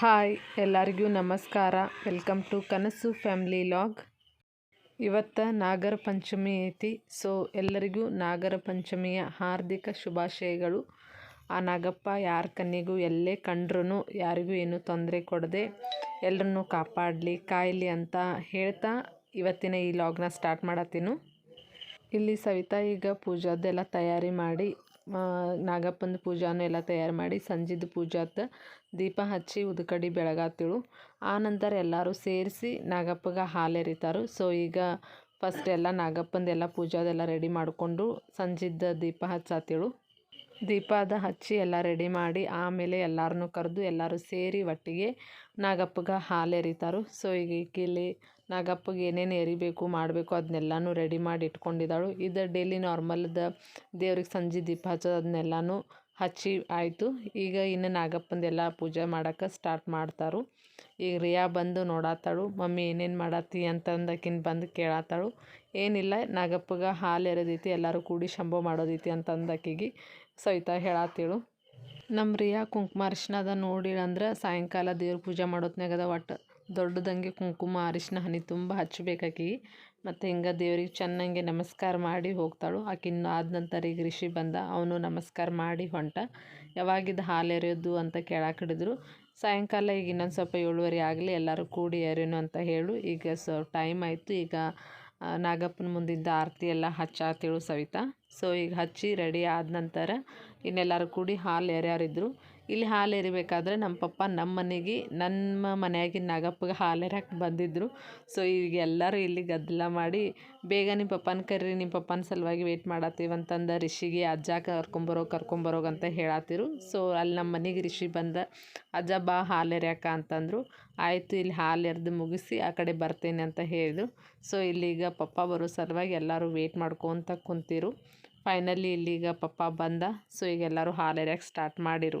Hi, ಎಲ್ಲರಿಗೂ ನಮಸ್ಕಾರ. Welcome to Kanasu family vlog. ಇವತ್ತು ನಾಗರ ಪಂಚಮಿ ಐತಿ. ಸೊ, ಎಲ್ಲರಿಗೂ ನಾಗರ ಪಂಚಮಿಯ ಹಾರ್ದಿಕ ಶುಭಾಶಯಗಳು. ಆ ನಾಗಪ್ಪ ಯಾರ ಕನ್ನಿಗೂ ಎಲ್ಲೇ ಕಂಡ್ರೂ ಯಾರಿಗೂ ಏನೂ ತೊಂದರೆ ಕೊಡದೆ ಎಲ್ಲರನ್ನೂ ಕಾಪಾಡಲಿ, ಕಾಯಲಿ ಅಂತ ಹೇಳ್ತಾ ಇವತ್ತಿನ ಈ ಲಾಗ್ನ ಸ್ಟಾರ್ಟ್ ಮಾಡತ್ತೀನು. ಇಲ್ಲಿ ಸವಿತಾ ಈಗ ಪೂಜಾದೆಲ್ಲ ತಯಾರಿ ಮಾಡಿ ನಾಗಪ್ಪನ ಪೂಜಾನು ಎಲ್ಲ ತಯಾರು ಮಾಡಿ ಸಂಜಿದ ಪೂಜಾತ ದೀಪ ಹಚ್ಚಿ ಉದ್ಕಡಿ ಬೆಳಗಾತಿಳು. ಆ ನಂತರ ಎಲ್ಲರೂ ಸೇರಿಸಿ ನಾಗಪ್ಪಗೆ ಹಾಲೆರಿತಾರು ಸೊ ಈಗ ಫಸ್ಟ್ ಎಲ್ಲ ನಾಗಪ್ಪಂದೆಲ್ಲ ಪೂಜಾದೆಲ್ಲ ರೆಡಿ ಮಾಡಿಕೊಂಡು ಸಂಜಿದ ದೀಪ ಹಚ್ಚಾತಿಳು. ದೀಪದ ಹಚ್ಚಿ ಎಲ್ಲ ರೆಡಿ ಮಾಡಿ ಆಮೇಲೆ ಎಲ್ಲರನ್ನೂ ಕರೆದು ಎಲ್ಲರೂ ಸೇರಿ ಒಟ್ಟಿಗೆ ನಾಗಪ್ಪಗೆ ಹಾಲೆರಿತಾರು ಸೊ ಈಗ ಈಕಿಲ್ಲಿ ನಾಗಪ್ಪಗೆ ಏನೇನು ಎರಿಬೇಕು, ಮಾಡಬೇಕು ಅದನ್ನೆಲ್ಲನೂ ರೆಡಿ ಮಾಡಿ ಇಟ್ಕೊಂಡಿದ್ದಾಳು. ಇದು ಡೈಲಿ ನಾರ್ಮಲ್ದ ದೇವ್ರಿಗೆ ಸಂಜೆ ದೀಪ ಹಚ್ಚೋದು ಅದನ್ನೆಲ್ಲನೂ ಹಚ್ಚಿ ಆಯಿತು. ಈಗ ಇನ್ನು ನಾಗಪ್ಪಂದೆಲ್ಲ ಪೂಜೆ ಮಾಡೋಕ್ಕೆ ಸ್ಟಾರ್ಟ್ ಮಾಡ್ತಾರು. ಈಗ ರಿಯಾ ಬಂದು ನೋಡತ್ತಾಳು ಮಮ್ಮಿ, ಏನೇನು ಮಾಡತ್ತಿ? ಅಂತಂದಕಿನ್ ಬಂದು ಕೇಳತ್ತಾಳು ಏನಿಲ್ಲ, ನಾಗಪ್ಪಗೆ ಹಾಲು ಎರೆದೈತಿ, ಎಲ್ಲರೂ ಕೂಡಿ ಶಂಭು ಮಾಡೋದೈತಿ ಅಂತಂದಕಿಗೆ ಸವಿತಾ ಹೇಳತ್ತಿಳು ನಮ್ಮ ರಿಯಾ ಕುಂಕುಮ ಅರಿಶಿನ ಅದ ನೋಡಿ ಅಂದ್ರೆ ಸಾಯಂಕಾಲ ದೇವ್ರ ಪೂಜೆ ಮಾಡೋತ್ನಾಗದ ಒಟ್ಟು. ದೊಡ್ಡದಂಗೆ ಕುಂಕುಮ, ಅರಿಶಿನ, ಹನಿ ತುಂಬ ಹಚ್ಚಬೇಕಾಕಿ, ಮತ್ತು ಹಿಂಗೆ ದೇವ್ರಿಗೆ ಚೆನ್ನಾಗಿ ನಮಸ್ಕಾರ ಮಾಡಿ ಹೋಗ್ತಾಳು. ಆಕಿನ್ನು ಆದ ನಂತರ ಈಗ ರಿಷಿ ಬಂದ, ಅವನು ನಮಸ್ಕಾರ ಮಾಡಿ ಹೊಂಟ. ಯಾವಾಗಿದ್ದು ಹಾಲು ಎರೆಯೋದು ಅಂತ ಕೇಳಕ್ಕೆ ಹಿಡಿದ್ರು ಸಾಯಂಕಾಲ ಈಗ ಇನ್ನೊಂದು ಸ್ವಲ್ಪ ಏಳುವರೆ ಆಗಲಿ, ಎಲ್ಲರೂ ಕೂಡಿ ಎರೆಯೋನು ಅಂತ ಹೇಳು. ಈಗ ಸೊ ಟೈಮ್ ಆಯಿತು. ಈಗ ನಾಗಪ್ಪನ ಮುಂದಿದ್ದ ಆರತಿ ಎಲ್ಲ ಹಚ್ಚಾತೇಳು ಸವಿತಾ. ಸೊ ಈಗ ಹಚ್ಚಿ ರೆಡಿ ಆದ ನಂತರ ಇನ್ನೆಲ್ಲರೂ ಕೂಡಿ ಹಾಲು ಎರ್ಯಾರಿದ್ರು. ಇಲ್ಲಿ ಹಾಲು ಎರಿಬೇಕಾದ್ರೆ ನಮ್ಮ ಪಪ್ಪ ನಮ್ಮ ಮನೆಗೆ, ನಮ್ಮ ಮನೆಯಾಗಿನ ನಾಗಪ್ಪಗೆ ಹಾಲು ಎರಕ್ಕೆ ಬಂದಿದ್ದರು ಸೊ ಈಗ ಎಲ್ಲರೂ ಇಲ್ಲಿ ಗದ್ದಲ ಮಾಡಿ, ಬೇಗ ನಿಮ್ಮ ಪಪ್ಪನ ಕರ್ರಿ, ನಿಮ್ಮ ಪಪ್ಪನ ಸಲುವಾಗಿ ವೇಟ್ ಮಾಡತ್ತೀವಿ ಅಂತಂದು ರಿಷಿಗೆ ಅಜ್ಜ ಕರ್ಕೊಂಬರೋ ಕರ್ಕೊಂಬರೋಗ ಅಂತ ಹೇಳತ್ತಿರು ಸೊ ಅಲ್ಲಿ ನಮ್ಮ ಮನೆಗೆ ರಿಷಿ ಬಂದ, ಅಜ್ಜ ಬಾ ಹಾಲು ಎರ್ಯಾಕ ಅಂತಂದರು. ಆಯಿತು, ಇಲ್ಲಿ ಹಾಲು ಎರೆದು ಮುಗಿಸಿ ಆ ಕಡೆ ಬರ್ತೇನೆ ಅಂತ ಹೇಳಿದ್ರು. ಸೊ ಇಲ್ಲಿಗ ಪಪ್ಪ ಬರೋ ಸಲುವಾಗಿ ಎಲ್ಲರೂ ವೇಟ್ ಮಾಡ್ಕೊತ ಕುಂತಿರು. ಫೈನಲಿ ಇಲ್ಲಿಗ ಪಪ್ಪ ಬಂದ. ಸೊ ಈಗ ಎಲ್ಲರೂ ಹಾಲು ಎರ್ಯಾಕೆ ಸ್ಟಾರ್ಟ್ ಮಾಡಿರು.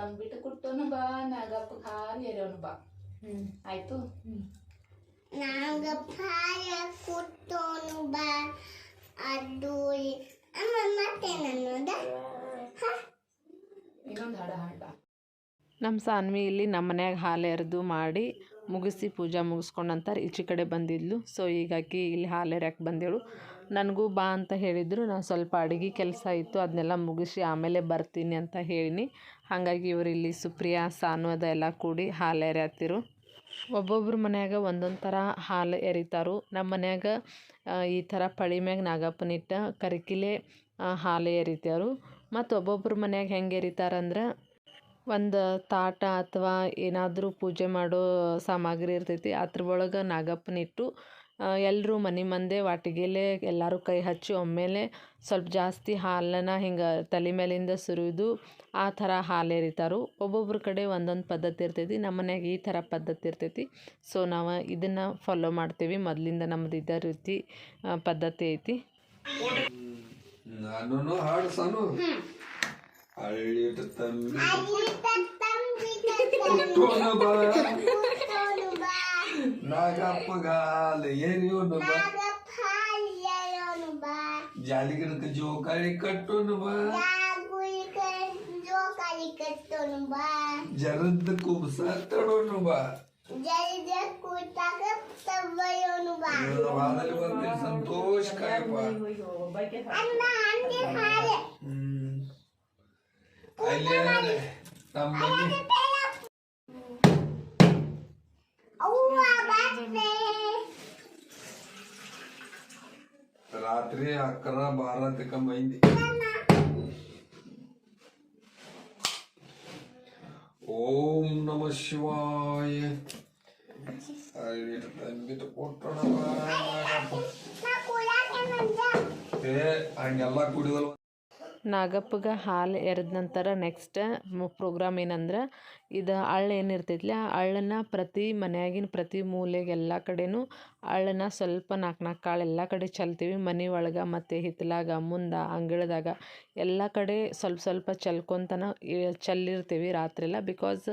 ತಂಬಿಟ್ಟು ಕುಟ್ಟೋನು ಬಾ ನಾಗಪ್ಪ ಹಾಲು ಎರೆಯೋನು ಬಾ. ಹ್ಮ್. ಆಯ್ತು? ನಾಗಪ್ಪ ಕುಟ್ಟೋನು ಬಾ. ಅದು ಅಮ್ಮ ಮತ್ತೆ ನನ್ನದ ಇನ್ನೊಂದು ಹಾಡ ಹಾಡ ನಮ್ಮ ಸಾನ್ವಿ ಇಲ್ಲಿ ನಮ್ಮ ಮನ್ಯಾಗ ಹಾಲು ಎರೆದು ಮಾಡಿ ಮುಗಿಸಿ ಪೂಜಾ ಮುಗಿಸ್ಕೊಂಡಂತಾರೆ ಈಚೆ ಕಡೆ ಬಂದಿದ್ಲು. ಸೊ ಈಗ ಆಕಿ ಇಲ್ಲಿ ಹಾಲು ಎರ್ಯಾಕೆ ಬಂದೇಳು. ನನಗೂ ಬಾ ಅಂತ ಹೇಳಿದರು. ನಾನು ಸ್ವಲ್ಪ ಅಡುಗೆ ಕೆಲಸ ಇತ್ತು ಅದನ್ನೆಲ್ಲ ಮುಗಿಸಿ ಆಮೇಲೆ ಬರ್ತೀನಿ ಅಂತ ಹೇಳಿನಿ. ಹಾಗಾಗಿ ಇವರು ಇಲ್ಲಿ ಸುಪ್ರಿಯಾ, ಸಾನು ಅದೆಲ್ಲ ಕೂಡಿ ಹಾಲು ಎರೆಯತ್ತಿರು ಒಬ್ಬೊಬ್ರ ಮನ್ಯಾಗ ಒಂದೊಂದು ಥರ ಹಾಲು ಎರಿತಾರು. ನಮ್ಮ ಮನ್ಯಾಗ ಈ ಥರ ಪಳಿ ಮ್ಯಾಗ ನಾಗಪ್ಪನಿಟ್ಟ ಕರಿಕಿಲೆ ಹಾಲು ಎರಿತಾರು ಮತ್ತು ಒಬ್ಬೊಬ್ರ ಮನ್ಯಾಗ ಹೆಂಗೆ ಎರಿತಾರಂದ್ರೆ ಒಂದು ತಾಟ ಅಥವಾ ಏನಾದರೂ ಪೂಜೆ ಮಾಡೋ ಸಾಮಗ್ರಿ ಇರ್ತೈತಿ ಅದ್ರ ಒಳಗೆ ನಾಗಪ್ಪನಿಟ್ಟು ಎಲ್ಲರೂ ಮನೆ ಮಂದೆ ವಾಟಿಗೆಲೆ ಎಲ್ಲರೂ ಕೈ ಹಚ್ಚಿ ಒಮ್ಮೆಲೆ ಸ್ವಲ್ಪ ಜಾಸ್ತಿ ಹಾಲನ್ನ ಹಿಂಗೆ ತಲೆ ಮೇಲಿಂದ ಸುರಿದು ಆ ಥರ ಹಾಲು ಎರಿತಾರು. ಒಬ್ಬೊಬ್ರ ಕಡೆ ಒಂದೊಂದು ಪದ್ಧತಿ ಇರ್ತೈತಿ ನಮ್ಮ ಮನ್ಯಾಗ ಈ ಥರ ಪದ್ಧತಿ ಇರ್ತೈತಿ. ಸೊ ನಾವು ಇದನ್ನು ಫಾಲೋ ಮಾಡ್ತೀವಿ. ಮೊದಲಿಂದ ನಮ್ದು ಇದ ರೀತಿ ಪದ್ಧತಿ ಐತಿ. ನಾನು ಹಾಡು ಸನು ಅಳ್ಳಿಟ ತಂಬಿ ಕುಟ್ಟೋನು ಬಾ ಕುಟ್ಟೋನು ಬಾ ನಾಗಪ್ಪಗಾಲ ಏರಿಯೋನು ಬಾ ನಾಗಪ್ಪಾಯೋನು ಬಾ ಜಾಲಿಗಿಡಕ ಜೋಕಾಳಿ ಕಟ್ಟೋನು ಬಾ ಜಾಗುಳಿ ಜೋಕಾಲಿ ಕಟ್ಟೋನು ರಾತ್ರಿ ಅಕ್ಕರ ಬಾರ ತಕೊಂಬೈಂದಿ ಓಂ ನಮ ಶಿವಾಯ ಅಲ್ಲಿಟ್ಟು ತಂಬಿಟ್ಟು ಕೊಟ್ಟಣವ ಏ ಹಂಗೆಲ್ಲ ಕುಡಿದಲ್ಲ ನಾಗಪ್ಪಗೆ ಹಾಲು ಎರೆದ ನಂತರ ನೆಕ್ಸ್ಟ್ ಪ್ರೋಗ್ರಾಮ್ ಏನಂದ್ರೆ ಇದು ಅಳ್ಳು ಏನಿರ್ತೈತಿ ಆ ಅಳ್ಳನ್ನ ಪ್ರತಿ ಮನೆಯಾಗಿನ ಪ್ರತಿ ಮೂಲೆಗೆ ಎಲ್ಲ ಕಡೆನೂ ಅಳ್ಳನ್ನ ಸ್ವಲ್ಪ ನಾಲ್ಕು ನಾಲ್ಕು ಕಾಳು ಎಲ್ಲ ಕಡೆ ಚೆಲ್ತೀವಿ. ಮನೆ ಒಳಗೆ ಮತ್ತು ಹಿತ್ತಲಾಗ ಮುಂದೆ, ಅಂಗಳದಾಗ ಎಲ್ಲ ಕಡೆ ಸ್ವಲ್ಪ ಸ್ವಲ್ಪ ಚೆಲ್ಕೊತನ ಚೆಲ್ಲಿರ್ತೀವಿ ರಾತ್ರಿ ಎಲ್ಲ ಬಿಕಾಸ್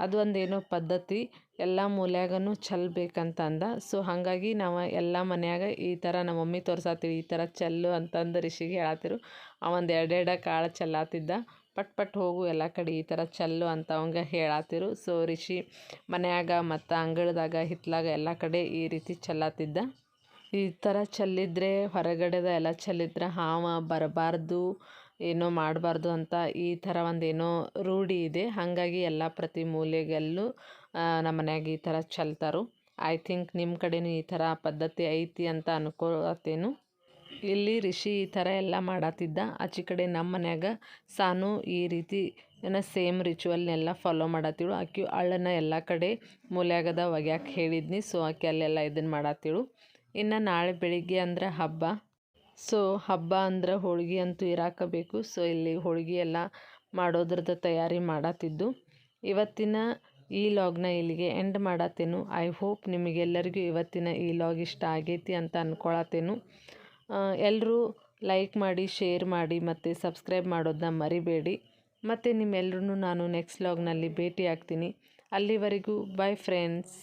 ಅದು ಒಂದೇನೋ ಪದ್ಧತಿ. ಎಲ್ಲ ಮೂಲ್ಯಾಗನು ಚಲ್ಬೇಕಂತಂದ ಸೊ ಹಾಗಾಗಿ ನಾವು ಎಲ್ಲ ಮನ್ಯಾಗ ಈ ಥರ ನಮ್ಮ ಮಮ್ಮಿ ತೋರ್ಸಾತೀವಿ, ಈ ಥರ ಚೆಲ್ಲು ಅಂತಂದು ರಿಷಿಗೆ ಹೇಳತ್ತಿರು ಅವಂದು ಎರಡೆರಡ ಕಾಳು ಚೆಲ್ಲಾತಿದ್ದ ಪಟ್ ಪಟ್ ಹೋಗು ಎಲ್ಲ ಕಡೆ ಈ ಥರ ಚೆಲ್ಲು ಅಂತ ಅವಂಗೆ ಹೇಳತ್ತಿರು ಸೊ ರಿಷಿ ಮನ್ಯಾಗ ಮತ್ತು ಅಂಗಳದಾಗ ಹಿತ್ತಲಾಗ ಎಲ್ಲ ಕಡೆ ಈ ರೀತಿ ಚೆಲ್ಲಾತಿದ್ದ ಈ ಥರ ಚೆಲ್ಲಿದ್ರೆ ಹೊರಗಡೆದ ಎಲ್ಲ ಚೆಲ್ಲಿದ್ರೆ ಹಾವ ಬರಬಾರ್ದು. ಏನೋ ಮಾಡಬಾರ್ದು ಅಂತ ಈ ಥರ ಒಂದು ಏನೋ ರೂಢಿ ಇದೆ. ಹಾಗಾಗಿ ಎಲ್ಲ ಪ್ರತಿ ಮೂಲೆಗೆಲ್ಲೂ ನಮ್ಮ ಮನ್ಯಾಗ ಈ ಥರ ಚೆಲ್ತಾರು. ಐ ಥಿಂಕ್ ನಿಮ್ಮ ಕಡೆನೂ ಈ ಥರ ಪದ್ಧತಿ ಐತಿ ಅಂತ ಅನ್ಕೋತೇನು ಇಲ್ಲಿ ರಿಷಿ ಈ ಥರ ಎಲ್ಲ ಮಾಡತ್ತಿದ್ದ. ಆಚೆ ಕಡೆ ನಮ್ಮ ಮನ್ಯಾಗ ಸಾನು ಈ ರೀತಿ ಏನ ಸೇಮ್ ರಿಚುವಲ್ನೆಲ್ಲ ಫಾಲೋ ಮಾಡತ್ತಿಳು. ಆಕೆ ಅಳ್ಳನ್ನ ಎಲ್ಲ ಕಡೆ ಮೂಲೆಯಾಗದ ಒಗ್ಯಾಕೆ ಹೇಳಿದ್ನಿ. ಸೊ ಆಕೆ ಅಲ್ಲೆಲ್ಲ ಇದನ್ನು ಮಾಡತ್ತಿಳು. ಇನ್ನು ನಾಳೆ ಬೆಳಿಗ್ಗೆ ಅಂದ್ರೆ ಹಬ್ಬ. ಸೊ ಹಬ್ಬ ಅಂದ್ರೆ ಹೋಳ್ಗೆ ಅಂತೂ ಇರಾಕಬೇಕು. ಸೊ ಇಲ್ಲಿ ಹೋಳಿಗೆ ಎಲ್ಲ ಮಾಡೋದ್ರದ್ದು ತಯಾರಿ ಮಾಡತ್ತಿದ್ದು. ಇವತ್ತಿನ ಈ ಲಾಗ್ನ ಇಲ್ಲಿಗೆ ಎಂಡ್ ಮಾಡತ್ತೇನು. ಐ ಹೋಪ್ ನಿಮಗೆಲ್ಲರಿಗೂ ಇವತ್ತಿನ ಈ ಲಾಗ್ ಇಷ್ಟ ಆಗೈತಿ ಅಂತ ಅಂದ್ಕೊಳತ್ತೇನು ಎಲ್ಲರೂ ಲೈಕ್ ಮಾಡಿ ಶೇರ್ ಮಾಡಿ ಮತ್ತು ಸಬ್ಸ್ಕ್ರೈಬ್ ಮಾಡೋದನ್ನ ಮರಿಬೇಡಿ. ಮತ್ತು ನಿಮ್ಮೆಲ್ಲರೂ ನಾನು ನೆಕ್ಸ್ಟ್ ಲಾಗ್ನಲ್ಲಿ ಭೇಟಿ ಆಗ್ತೀನಿ ಅಲ್ಲಿವರೆಗೂ ಬೈ ಫ್ರೆಂಡ್ಸ್